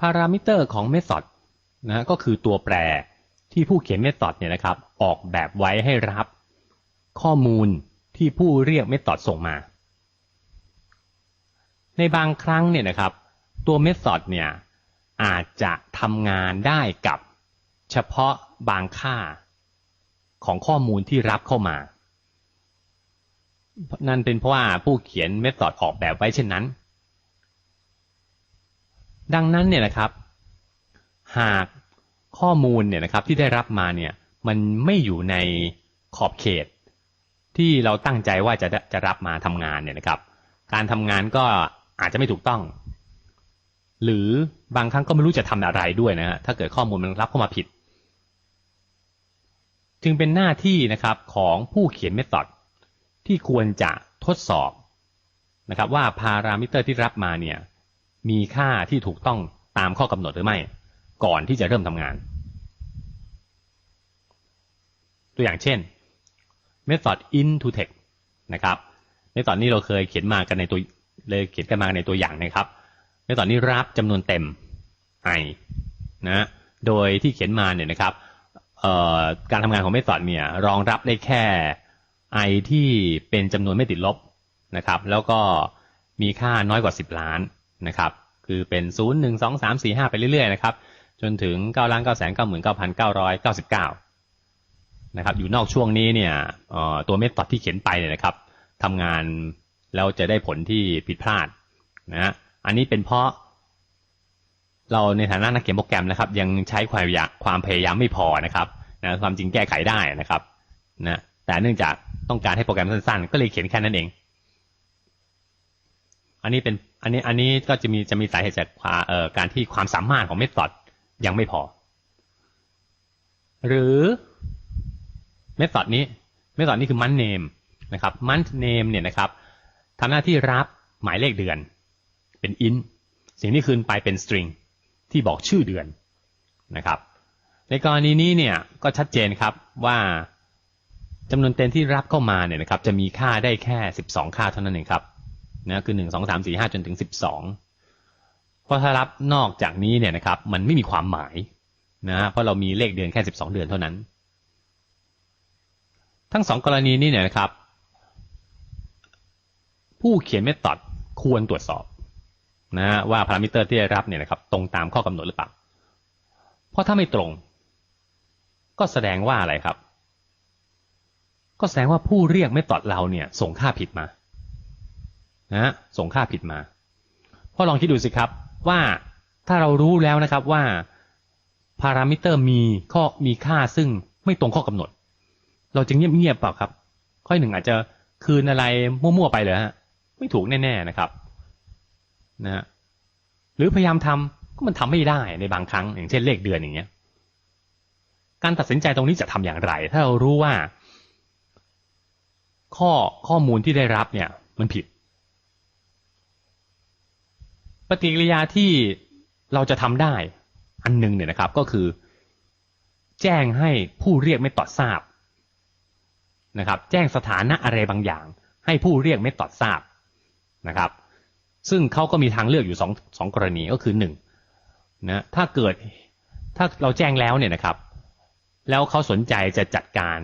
พารามิเตอร์ของเมธอดนะก็คือตัวแปรที่ผู้เขียนเมธอดเนี่ยนะครับ ออกแบบไว้ให้รับ ข้อมูลที่ผู้เรียกเมธอดส่งมา ในบางครั้งเนี่ยนะครับ ตัวเมธอดเนี่ยอาจจะทำงานได้กับเฉพาะบางค่าของข้อมูลที่รับเข้ามา นั่นเป็นเพราะว่าผู้เขียนเมธอดออกแบบไว้เช่นนั้น ดังนั้นเนี่ยนะครับ หากข้อมูลเนี่ยนะครับที่ได้รับมาเนี่ยมันไม่อยู่ในขอบเขต ที่เราตั้งใจว่าจะจะรับมาทำงานเนี่ยนะครับ การทำงานก็อาจจะไม่ถูกต้อง หรือบางครั้งก็ไม่รู้จะทำอะไรด้วยนะฮะถ้าเกิดข้อมูลมันรับเข้ามาผิด จึงเป็นหน้าที่นะครับของผู้เขียนเมธอดที่ควรจะทดสอบนะครับว่าพารามิเตอร์ที่รับมาเนี่ย มีค่าที่ถูกต้องตามข้อกำหนดหรือไม่ ก่อนที่จะเริ่มทำงาน ตัวอย่างเช่น method into text นะครับ method นี้เราเคยเขียนมากันในตัวเลยเขียนกันมาในตัวอย่างนะครับ method นี้รับจำนวนเต็ม i นะโดยที่เขียนมาเนี่ยนะครับการทำงานของ method เนี่ยรองรับได้แค่ i ที่เป็นจำนวนไม่ติดลบนะครับ แล้วก็มีค่าน้อยกว่า 10 ล้าน นะครับ คือเป็น 0 1 2 3 4 5 ไปเรื่อยๆนะครับ จนถึง9ล้าน9 9 9 9 9 9 นะครับ อยู่นอกช่วงนี้เนี่ยตัวเมธอดที่เขียนไปเนี่ยนะครับทำงานแล้วจะได้ผลที่ผิดพลาดนะ อันนี้เป็นเพราะเราในฐานะนักเขียนโปรแกรมนะครับ ยังใช้ความอยากความพยายามไม่พอนะครับนะความจริงแก้ไขได้นะครับนะแต่เนื่องจากต้องการให้โปรแกรมสั้นๆ ก็เลยเขียนแค่นั้นเอง อันนี้เป็นอันนี้อันนี้ก็จะมีจะมีสาเหตุจากการที่ความสามารถของเมธอดยังไม่พอ หรือเมธอดนี้เมธอดนี้คือมันเนมนะครับมันเนมเนี่ยนะครับทำหน้าที่รับหมายเลขเดือน เป็นอินสิ่งที่คืนไปเป็นสตริงที่บอกชื่อเดือนนะครับ ในกรณีนี้เนี่ยก็ชัดเจนครับว่าจำนวนเต็มที่รับเข้ามาเนี่ยนะครับจะมีค่าได้แค่ 12 ค่าเท่านั้นเองครับ นะคือ1 2 3 4 5จนถึง12เพราะถ้ารับนอกจากนี้เนี่ยนะครับ มันไม่มีความหมายนะเพราะเรามีเลขเดือนแค่12เดือนเท่านั้น ทั้งสองกรณีนี้เนี่ยนะครับ ผู้เขียนเมธอดควรตรวจสอบนะว่าพารามิเตอร์ที่ได้รับเนี่ยนะครับ ตรงตามข้อกำหนดหรือเปล่า เพราะถ้าไม่ตรง ก็แสดงว่าอะไรครับ ก็แสดงว่าผู้เรียกเมธอดเราเนี่ย ส่งค่าผิดมา นะส่งค่าผิดมาพ่อลองคิดดูสิครับว่าถ้าเรารู้แล้วนะครับว่าพารามิเตอร์มีข้อมีค่าซึ่งไม่ตรงข้อกำหนด เราจะเงียบเงียบเปล่าครับ ข้อหนึ่งอาจจะคืนอะไรมั่วๆไปเลยฮะไม่ถูกแน่ ๆนะครับนะฮะหรือพยายามทำก็มันทำไม่ได้ในบางครั้ง อย่างเช่นเลขเดือนอย่างเงี้ย การตัดสินใจตรงนี้จะทำอย่างไร ถ้าเรารู้ว่า ข้อข้อมูลที่ได้รับเนี่ย มันผิด ปฏิกิริยาที่เราจะทำได้ อันหนึ่งเนี่ยนะครับก็คือ แจ้งให้ผู้เรียกไม่ตอดทราบนะครับ แจ้งสถานะอะไรบางอย่าง ให้ผู้เรียกไม่ตอดทราบนะครับ ซึ่งเขาก็มีทางเลือกอยู่สองสองกรณีก็คือหนึ่งนะถ้าเกิดถ้าเราแจ้งแล้วเนี่ยนะครับ แล้วเขาสนใจจะจัดการ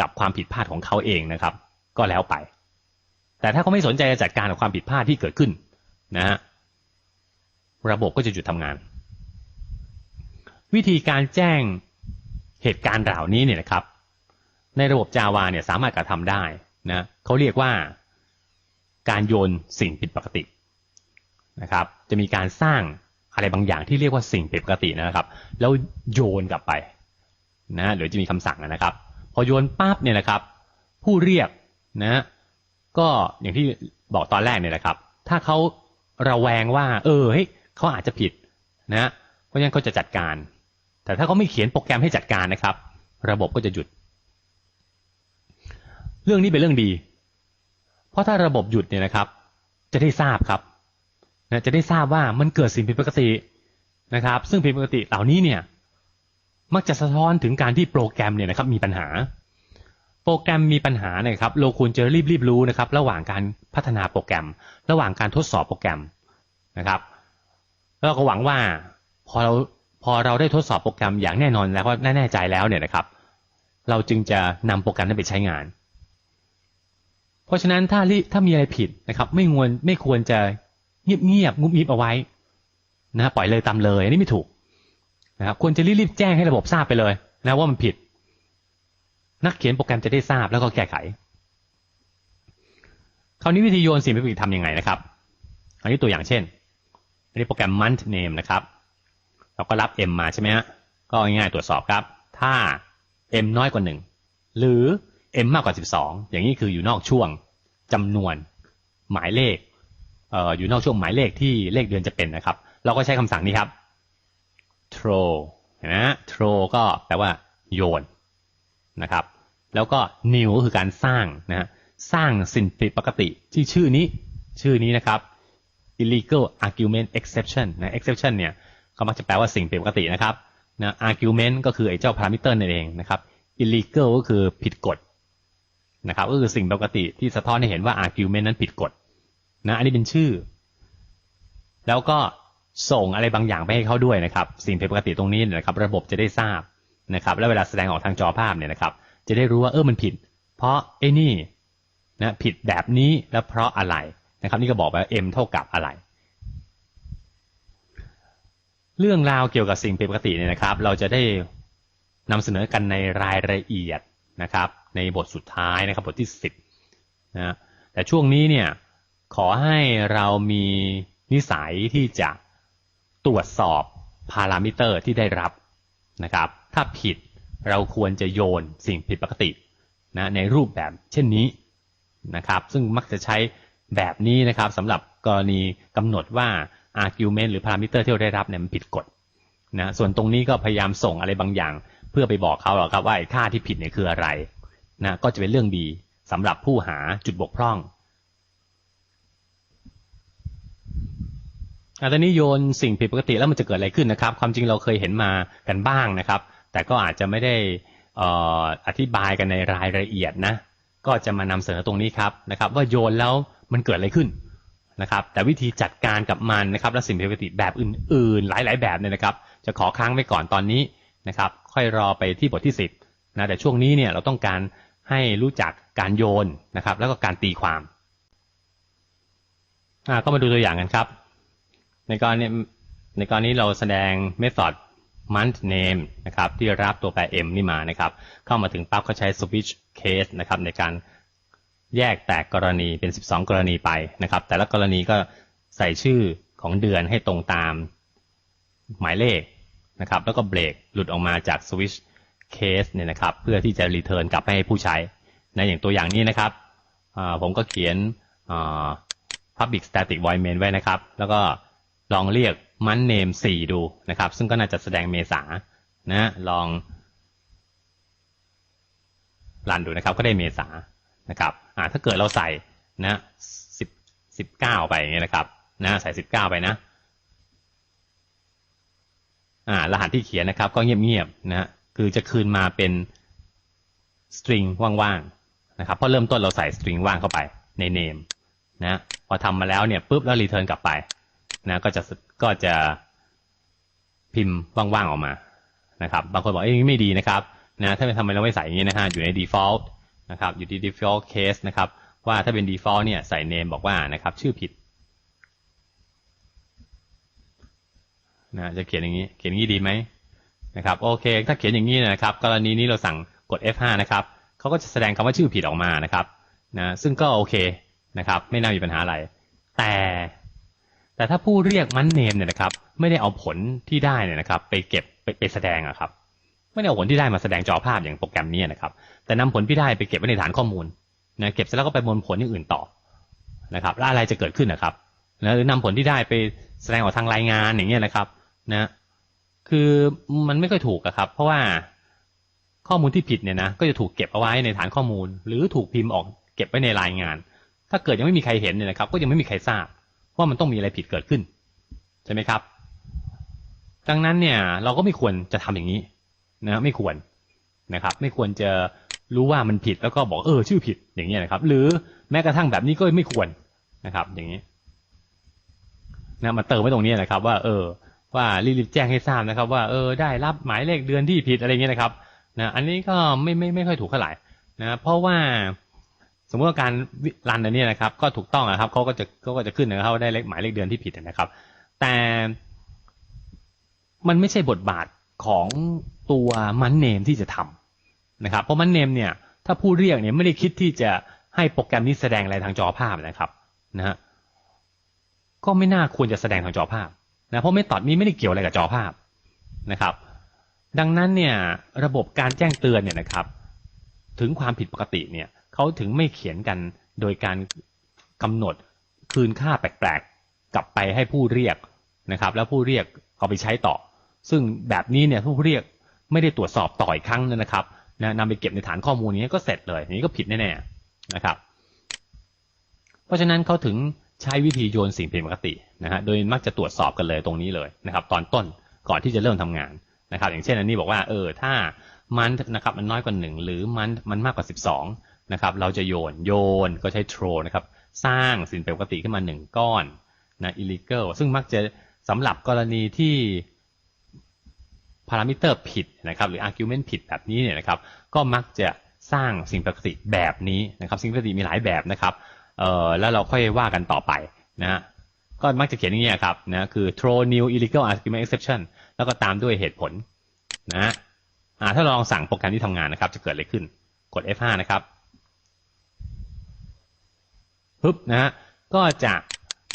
กับความผิดพลาดของเขาเองนะครับ ก็แล้วไป แต่ถ้าเขาไม่สนใจจะจัดการกับความผิดพลาดที่เกิดขึ้นนะฮะ ระบบก็จะหยุดทำงาน วิธีการแจ้งเหตุการณ์เหล่านี้เนี่ยนะครับ ในระบบ Java เนี่ยสามารถกระทำได้นะเขาเรียกว่าการโยนสิ่งผิดปกตินะครับ จะมีการสร้างอะไรบางอย่างที่เรียกว่าสิ่งผิดปกตินะครับ แล้วโยนกลับไปนะหรือจะมีคำสั่งนะครับ พอโยนปั๊บเนี่ยนะครับ ผู้เรียกนะก็อย่างที่บอกตอนแรกเนี่ยนะครับ ถ้าเขาระแวงว่า เออเฮ้ย เขาอาจจะผิดนะเพราะฉะนั้นเขาจะจัดการ แต่ถ้าเขาไม่เขียนโปรแกรมให้จัดการนะครับ ระบบก็จะหยุด เรื่องนี้เป็นเรื่องดี เพราะถ้าระบบหยุดเนี่ยนะครับ จะได้ทราบครับนะจะได้ทราบว่ามันเกิดสิ่งผิดปกตินะครับ ซึ่งผิดปกติเหล่านี้เนี่ยมักจะสะท้อนถึงการที่โปรแกรมเนี่ยนะครับมีปัญหา โปรแกรมมีปัญหาเนี่ยครับ เราควรจะรีบรีบรู้นะครับ ระหว่างการพัฒนาโปรแกรม ระหว่างการทดสอบโปรแกรมนะครับ แล้วก็หวังว่าพอเราพอเราได้ทดสอบโปรแกรมอย่างแน่นอนแล้วว่แน่ใจแล้วเนี่ยนะครับ เราจึงจะนำโปรแกรมนั้นไปใช้งาน เพราะฉะนั้นถ้าถ้ามีอะไรผิดนะครับ ไม่ควรไม่ควรจะเงียบเงียบงุบงิบเอาไว้นะปล่อยเลยตามเลยอันนี้ไม่ถูกนะครับควรจะรีบๆแจ้งให้ระบบทราบไปเลยนะว่ามันผิด นักเขียนโปรแกรมจะได้ทราบแล้วก็แก้ไข คราวนี้วิธีโยนสิ่งผิดทำยังไงนะครับ อันนี้ตัวอย่างเช่น อันนี้โปรแกรม month name นะครับ เราก็รับ m มาใช่ไหมฮะ ก็ง่ายๆตรวจสอบครับ ถ้า m น้อยกว่า 1 หรือ m มากกว่า 12 อย่างนี้คืออยู่นอกช่วงจำนวนหมายเลขเอ่ออยู่นอกช่วงหมายเลขที่เลขเดือนจะเป็นนะครับ เราก็ใช้คำสั่งนี้ครับ throw นะ throw ก็แปลว่าโยนนะครับ แล้วก็ new ก็คือการสร้างนะฮะ สร้างสิ่งผิดปกติที่ชื่อนี้ ชื่อนี้นะครับ illegal argument exception นะ exception เนี่ยเขามักจะแปลว่าสิ่งผิดปกตินะครับนะ argument ก็คือไอ้เจ้า parameter นั่นเองนะครับ illegal ก็คือผิดกฎนะครับก็คือสิ่งปกติที่สะท้อนให้เห็นว่า argument นั้นผิดกฎนะอันนี้เป็นชื่อ แล้วก็ส่งอะไรบางอย่างไปให้เขาด้วยนะครับ สิ่งผิดปกติตรงนี้นะครับ ระบบจะได้ทราบนะครับ แล้วเวลาแสดงออกทางจอภาพเนี่ยนะครับ จะได้รู้ว่าเออมันผิด เพราะไอ้นี่นะผิดแบบนี้แล้วเพราะอะไร นะครับ นี่ก็บอกว่า m เท่ากับอะไร เรื่องราวเกี่ยวกับสิ่งผิดปกติเนี่ยนะครับ เราจะได้นำเสนอกันในรายละเอียดนะครับ ในบทสุดท้ายนะครับบทที่สิบนะแต่ช่วงนี้เนี่ยขอให้เรามีนิสัยที่จะตรวจสอบพารามิเตอร์ที่ได้รับนะครับ ถ้าผิดเราควรจะโยนสิ่งผิดปกตินะในรูปแบบเช่นนี้นะครับ ซึ่งมักจะใช้ แบบนี้นะครับสำหรับกรณีกำหนดว่า argument หรือพารามิเตอร์ที่เราได้รับเนี่ยมันผิดกฎนะส่วนตรงนี้ก็พยายามส่งอะไรบางอย่าง เพื่อไปบอกเขาหรอกครับว่าค่าที่ผิดเนี่ยคืออะไรนะก็จะเป็นเรื่องดีสำหรับผู้หาจุดบกพร่องตอนนี้โยนสิ่งผิดปกติแล้วมันจะเกิดอะไรขึ้นนะครับ ความจริงเราเคยเห็นมากันบ้างนะครับ แต่ก็อาจจะไม่ได้อธิบายกันในรายละเอียดนะ ก็จะมานำเสนอตรงนี้ครับนะครับ ว่าโยนแล้ว มันเกิดอะไรขึ้นนะครับ แต่วิธีจัดการกับมันนะครับและสิ่งผิดปกติแบบอื่นๆ หลาย ๆ แบบเนี่ยนะครับ จะขอค้างไว้ก่อนตอนนี้นะครับ ค่อยรอไปที่บทที่สิบนะแต่ช่วงนี้เนี่ยเราต้องการให้รู้จักการโยนนะครับ แล้วก็การตีความก็มาดูตัวอย่างกันครับ ในกรณีในกรณีเราแสดง method month name นะครับที่รับตัวแปร m นี่มานะครับ เข้ามาถึงปั๊บเขาใช้ switch case นะครับในการ แยกแตกกรณีเป็น 12 กรณีไปนะครับ แต่ละกรณีก็ใส่ชื่อของเดือนให้ตรงตามหมายเลขนะครับ แล้วก็เบรกหลุดออกมาจาก switch case เนี่ยนะครับ เพื่อที่จะ return กลับไปให้ผู้ใช้ในอย่างตัวอย่างนี้นะครับ ผมก็เขียน public static void main ไว้นะครับ แล้วก็ลองเรียกมันเนมสี่ดูนะครับ ซึ่งก็น่าจะแสดงเมษานะลองรันดูนะครับก็ได้เมษานะครับ อ่าถ้าเกิดเราใส่นะสิบสิบเก้าไปอย่างเงี้ยนะครับนะใส่สิบเก้าไปนะอ่ารหัสที่เขียนนะครับ ก็เงียบๆนะคือจะคืนมาเป็นสตริงว่างๆนะครับเพราะเริ่มต้นเราใส่สตริงว่างเข้าไปในเนมนะพอทำมาแล้วเนี่ยปุ๊บแล้วรีเทิร์นกลับไปนะก็จะก็จะพิมพ์ว่างๆออกมานะครับ บางคนบอกเอ้ยไม่ดีนะครับนะถ้าไม่ทำไมเราไม่ใส่อย่างนี้นะฮะอยู่ใน default นะครับอยู่ที่ default case นะครับว่าถ้าเป็น default เนี่ยใส่ name บอกว่านะครับชื่อผิดนะจะเขียนอย่างนี้เขียนอย่างนี้ดีไหมนะครับโอเค ถ้าเขียนอย่างนี้นะครับ กรณีนี้เราสั่งกด F5 นะครับเขาก็จะแสดงคำว่าชื่อผิดออกมานะครับนะซึ่งก็โอเคนะครับ ไม่น่ามีปัญหาอะไร แต่ แต่ถ้าผู้เรียกมันเนมเนี่ยนะครับ ไม่ได้เอาผลที่ได้เนี่ยนะครับ ไปเก็บไปไปแสดงอะครับ ไม่ได้เอาผลที่ได้มาแสดงจอภาพอย่างโปรแกรมนี้นะครับ แต่นำผลที่ได้ไปเก็บไว้ในฐานข้อมูลนะเก็บเสร็จแล้วก็ไปบนผลอย่างอื่นต่อนะครับแล้วอะไรจะเกิดขึ้นนะครับนะหรือนำผลที่ได้ไปแสดงออกทางรายงานอย่างเงี้ยนะครับนะคือมันไม่ค่อยถูกอะครับ เพราะว่าข้อมูลที่ผิดเนี่ยนะก็จะถูกเก็บเอาไว้ในฐานข้อมูล หรือถูกพิมพ์ออกเก็บไว้ในรายงาน ถ้าเกิดยังไม่มีใครเห็นเนี่ยนะครับ ก็ยังไม่มีใครทราบว่ามันต้องมีอะไรผิดเกิดขึ้นใช่ไหมครับ ดังนั้นเนี่ยเราก็ไม่ควรจะทำอย่างนี้ นะไม่ควรนะครับ ไม่ควรจะรู้ว่ามันผิดแล้วก็บอกเออชื่อผิดอย่างนี้นะครับ หรือแม้กระทั่งแบบนี้ก็ไม่ควรนะครับ อย่างนี้นะมาเติมไว้ตรงนี้นะครับ ว่า เออ ว่ารีบแจ้งให้ทราบนะครับ ว่าเออได้รับหมายเลขเดือนที่ผิดอะไรเงี้ยนะครับนะอันนี้ก็ไม่ไม่ไม่ค่อยถูกเท่าไหร่นะเพราะว่าสมมติว่าการรันอันนี้นะครับ ก็ถูกต้องนะครับเขาก็จะเขาก็จะขึ้นนะครับว่าได้เลขหมายเลขเดือนที่ผิดนะครับ แต่มันไม่ใช่บทบาท ของตัวมันเนมที่จะทำนะครับ เพราะมันเนมเนี่ยถ้าผู้เรียกเนี่ยไม่ได้คิดที่จะให้โปรแกรมนี้แสดงอะไรทางจอภาพนะครับนะฮะก็ไม่น่าควรจะแสดงทางจอภาพนะเพราะไม่ตอดนี้ไม่ได้เกี่ยวอะไรกับจอภาพนะครับ ดังนั้นเนี่ยระบบการแจ้งเตือนเนี่ยนะครับ ถึงความผิดปกติเนี่ยเขาถึงไม่เขียนกันโดยการกำหนดคืนค่าแปลกๆ กลับไปให้ผู้เรียกนะครับ แล้วผู้เรียกเอาไปใช้ต่อ ซึ่งแบบนี้เนี่ยผู้เรียกไม่ได้ตรวจสอบต่ออีกครั้งนะครับนะนำไปเก็บในฐานข้อมูลนี้ก็เสร็จเลยนี้ก็ผิดแน่ๆนะครับ เพราะฉะนั้นเขาถึงใช้วิธีโยนสิ่งผิดปกตินะฮะโดยมักจะตรวจสอบกันเลยตรงนี้เลยนะครับ ตอนต้นก่อนที่จะเริ่มทำงานนะครับ อย่างเช่นอันนี้บอกว่าเออถ้ามันนะครับมันน้อยกว่าหนึ่งหรือมันมันมากกว่าสิบสองนะครับเราจะโยนโยนก็ใช้ throw นะครับสร้างสิ่งผิดปกติขึ้นมาหนึ่งก้อนนะ illegal ซึ่งมักจะสำหรับกรณีที่ พารามิเตอร์ผิดนะครับหรือ argument ผิดแบบนี้เนี่ยนะครับก็มักจะสร้างสิ่งปกติแบบนี้นะครับสิ่งปกติมีหลายแบบนะครับเอ่อแล้วเราค่อยว่ากันต่อไปนะฮะก็มักจะเขียนอย่างนี้ครับนะคือ throw new illegal argument exception แล้วก็ตามด้วยเหตุผลนะอ่าถ้าลองสั่งโปรแกรมที่ทำงานนะครับ จะเกิดอะไรขึ้นกด F5 นะครับปึ๊บนะฮะก็จะ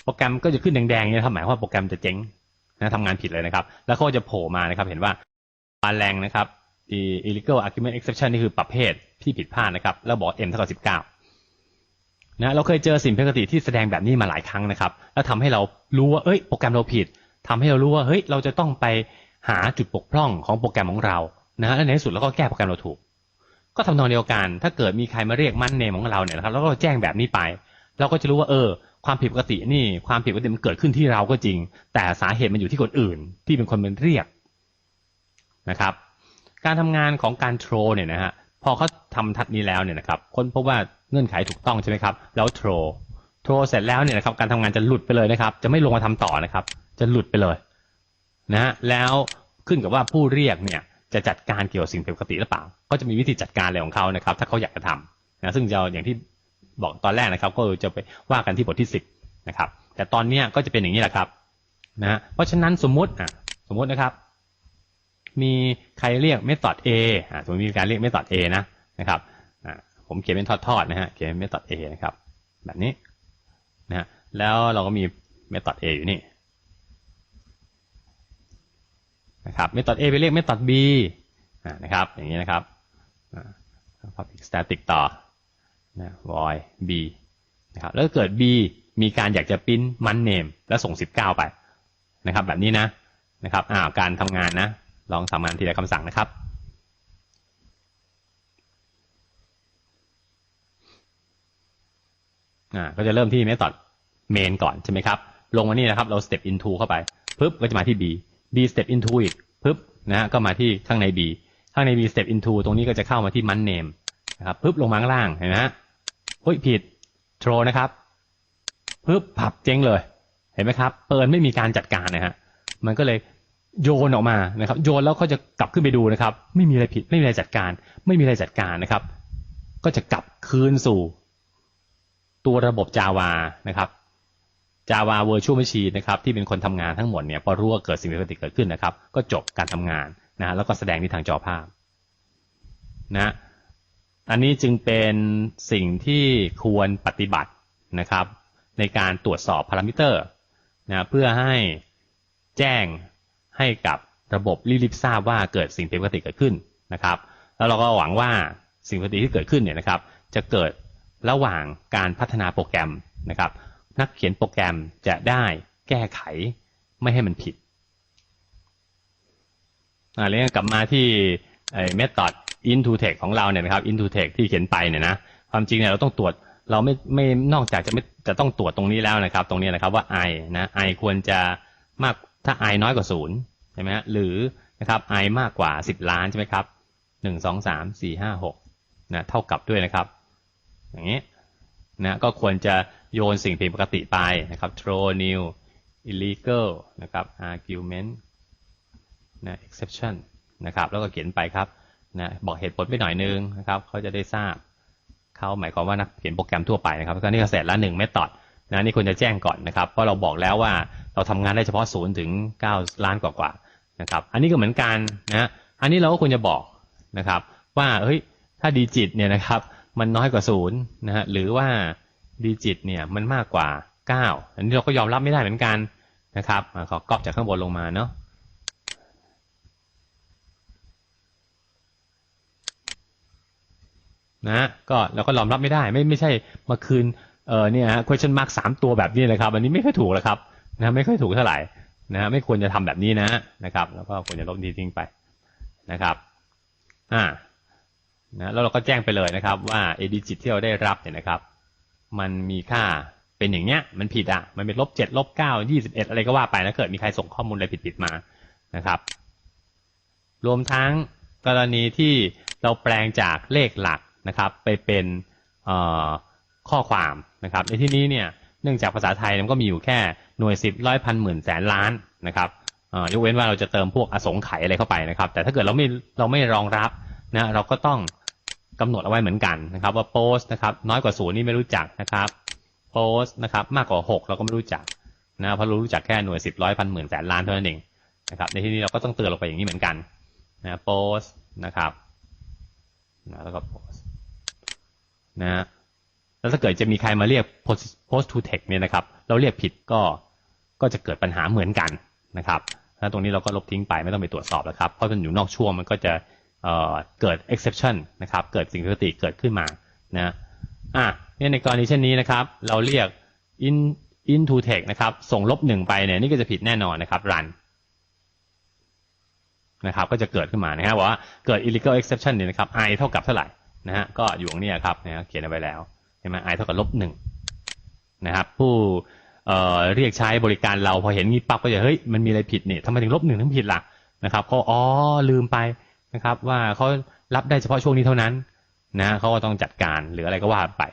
โปรแกรมก็จะขึ้นแดงๆเนี่ยครับหมายว่าโปรแกรมจะเจ๊ง นะทำงานผิดเลยนะครับ แล้วเขาจะโผล่มานะครับเห็นว่าปาแรงนะครับ illegal argument exception นี่คือประเภทที่ผิดพลาดนะครับ แล้วบอก m เท่ากับสิบเก้านะเราเคยเจอสิ่งผิดปกติที่แสดงแบบนี้มาหลายครั้งนะครับ แล้วทำให้เรารู้ว่าเอ้ยโปรแกรมเราผิดทำให้เรารู้ว่าเฮ้ยเราจะต้องไปหาจุดบกพร่องของโปรแกรมของเรานะแล้วในที่สุดเราก็แก้โปรแกรมเราถูก ก็ทำนองเดียวกัน ถ้าเกิดมีใครมาเรียกมันเนมของเราเนี่ยนะครับแล้วก็แจ้งแบบนี้ไป เราก็จะรู้ว่าเออ ความผิดปกตินี่ ความผิดปกติมันเกิดขึ้นที่เราก็จริง แต่สาเหตุมันอยู่ที่คนอื่น ที่เป็นคนเป็นเรียกนะครับ การทำงานของการโทรเนี่ยนะฮะพอเขาทำทัดนี้แล้วเนี่ยนะครับค้นพบว่าเงื่อนไขถูกต้องใช่ไหมครับ แล้วโทรโทรเสร็จแล้วเนี่ยนะครับการทำงานจะหลุดไปเลยนะครับ จะไม่ลงมาทำต่อนะครับ จะหลุดไปเลยนะฮะแล้วขึ้นกับว่าผู้เรียกเนี่ยจะจัดการเกี่ยวกับสิ่งผิดปกติหรือเปล่า ก็จะมีวิธีจัดการอะไรของเขานะครับ ถ้าเขาอยากจะทำนะซึ่งจะอย่างที่ บอกตอนแรกนะครับ ก็จะไปว่ากันที่บทที่สิบนะครับ แต่ตอนเนี้ยก็จะเป็นอย่างนี้แหละครับนะฮะเพราะฉะนั้นสมมติอะสมมตินะครับ มีใครเรียกเมธอด A อ่าสมมติมีการเรียกเมธอด A นะนะครับอ่าผมเขียนเป็นทอดๆนะฮะเขียนเป็นเมธอด A นะครับ แบบนี้นะฮะแล้วเราก็มีเมธอด A อยู่นี่นะครับเมธอด A ไปเรียกเมธอด B อ่านะครับอย่างนี้นะครับอ่า public static ต่อ นะ void b นะครับแล้วเกิด b มีการอยากจะปิ้นมันเนมแล้วส่ง 19 ไปนะครับ แบบนี้นะนะครับอ้าวการทำงานนะ ลองทำงานทีละคำสั่งนะครับอ่าก็จะเริ่มที่ method main ก่อนใช่ไหมครับ ลงมานี่นะครับ เรา step into เข้าไปปึ๊บก็จะมาที่ b b step into อีกปึ๊บนะฮะก็มาที่ข้างใน b ข้างใน b step into ตรงนี้ก็จะเข้ามาที่มันเนมนะครับปึ๊บลงมาข้างล่างเห็นไหมฮะ ฮ้ยผิด throw นะครับปึ๊บผับเจ๊งเลย เห็นไหมครับเปิดไม่มีการจัดการนะฮะมันก็เลยโยนออกมานะครับ โยนแล้วเขาจะกลับขึ้นไปดูนะครับ ไม่มีอะไรผิดไม่มีอะไรจัดการ ไม่มีอะไรจัดการนะครับ ก็จะกลับคืนสู่ ตัวระบบ Java นะครับ Java Virtual Machine นะครับที่เป็นคนทำงานทั้งหมดเนี่ยพอรู้ว่าเกิดสิ่งผิดปกติเกิดขึ้นนะครับ ก็จบการทำงานนะแล้วก็แสดงที่ทางจอภาพนะ อันนี้จึงเป็นสิ่งที่ควรปฏิบัตินะครับ ในการตรวจสอบพารามิเตอร์นะเพื่อให้แจ้งให้กับระบบรีบทราบว่าเกิดสิ่งผิดปกติเกิดขึ้นนะครับ แล้วเราก็หวังว่าสิ่งผิดปกติที่เกิดขึ้นเนี่ยนะครับ จะเกิดระหว่างการพัฒนาโปรแกรมนะครับ นักเขียนโปรแกรมจะได้แก้ไขไม่ให้มันผิดอ่าเรื่องกลับมาที่ไอ้ method into text ของเราเนี่ยนะครับ into text ที่เขียนไปเนี่ยนะความจริงเนี่ยเราต้องตรวจเราไม่ไม่นอกจากจะไม่จะต้องตรวจตรงนี้แล้วนะครับ ตรงนี้นะครับว่า i นะ i ควรจะมากถ้า i น้อยกว่าศูนย์ใช่ไหมฮะหรือนะครับ i มากกว่าสิบล้านใช่ไหมครับหนึ่งสองสามสี่ห้าหกนะเท่ากับด้วยนะครับ อย่างนี้นะก็ควรจะโยนสิ่งผิดปกติไปนะครับ throw new illegal นะครับ argument นะ exception นะครับ แล้วก็เขียนไปครับ นะบอกเหตุผลไปหน่อยนึงนะครับเขาจะได้ทราบเขาหมายความว่านักเขียนโปรแกรมทั่วไปนะครับก็นี่ก็เสร็จแล้วหนึ่งเมธอดนะนี่ควรจะแจ้งก่อนนะครับเพราะเราบอกแล้วว่าเราทำงานได้เฉพาะศูนย์ถึงเก้าล้านกว่าๆนะครับ อันนี้ก็เหมือนกันนะอันนี้เราก็ควรจะบอกนะครับ ว่าเฮ้ยถ้าดีจิตเนี่ยนะครับ มันน้อยกว่าศูนย์นะฮะหรือว่าดีจิตเนี่ยมันมากกว่าเก้าอันนี้เราก็ยอมรับไม่ได้เหมือนกันนะครับขอก๊อปจากข้างบนลงมาเนาะ นะก็เราก็ยอมรับไม่ได้ ไม่ไม่ใช่มาคืนเออเนี่ยฮะ question mark สามตัวแบบนี้นะครับ อันนี้ไม่ค่อยถูกแล้วครับนะไม่ค่อยถูกเท่าไหร่นะไม่ควรจะทำแบบนี้นะนะครับ แล้วก็ควรจะลบทีทิ้งไปนะครับอ่านะแล้วเราก็แจ้งไปเลยนะครับว่า a digit ที่เราได้รับเนี่ยนะครับ มันมีค่าเป็นอย่างเนี้ย มันผิดอะ มันเป็นลบเจ็ดลบเก้ายี่สิบเอ็ดอะไรก็ว่าไปนะเกิดมีใครส่งข้อมูลอะไรผิดๆมานะครับ รวมทั้งกรณีที่เราแปลงจากเลขหลัก นะครับ ไปเป็นข้อความนะครับในที่นี้เนี่ยเนื่องจากภาษาไทยมันก็มีอยู่แค่หน่วยสิบร้อยพันหมื่นแสนล้านนะครับยกเว้นว่าเราจะเติมพวกอสงไขยอะไรเข้าไปนะครับ แต่ถ้าเกิดเราไม่เราไม่รองรับนะเราก็ต้องกำหนดเอาไว้เหมือนกันนะครับ ว่าโพสนะครับน้อยกว่าศูนย์นี่ไม่รู้จักนะครับโพสนะครับมากกว่าหกเราก็ไม่รู้จักนะเพราะรารู้จักแค่หน่วยสิบร้อยพันหมื่นแสนล้านเท่านั้นเองนะครับในที่นี้เราก็ต้องเตือนลงไปอย่างนี้เหมือนกันนะโพสนะครับนะแล้วก็โพส นะ แล้วถ้าเกิดจะมีใครมาเรียก post post to text เนี่ยนะครับ เราเรียกผิดก็ก็จะเกิดปัญหาเหมือนกันนะครับแล้วตรงนี้เราก็ลบทิ้งไปไม่ต้องไปตรวจสอบแล้วครับ เพราะมันอยู่นอกช่วงมันก็จะเเกิด exception นะครับ เกิดสิ่งผิดปกติเกิดขึ้นมานะอะเนี่ยในกรณีเช่นนี้นะครับ เราเรียก in into text นะครับ ส่งลบหนึ่งไปเนี่ยนี่ก็จะผิดแน่นอนนะครับ run นะครับก็จะเกิดขึ้นมานะครับว่าเกิด illegal exception เนี่ยนะครับ i เท่ากับเท่าไหร่ นะฮะก็อยู่ตรงนี้ครับนะเขียนเอาไว้แล้วเห็นไหม i เท่ากับลบหนึ่งนะครับ ผู้เอ่อเรียกใช้บริการเราพอเห็นงี้ปั๊บก็จะเฮ้ยมันมีอะไรผิดเนี่ยทำไมถึงลบหนึ่งถึงผิดล่ะนะครับเขาอ๋อลืมไปนะครับ ว่าเขารับได้เฉพาะช่วงนี้เท่านั้นนะเขาก็ต้องจัดการหรืออะไรก็ว่าไป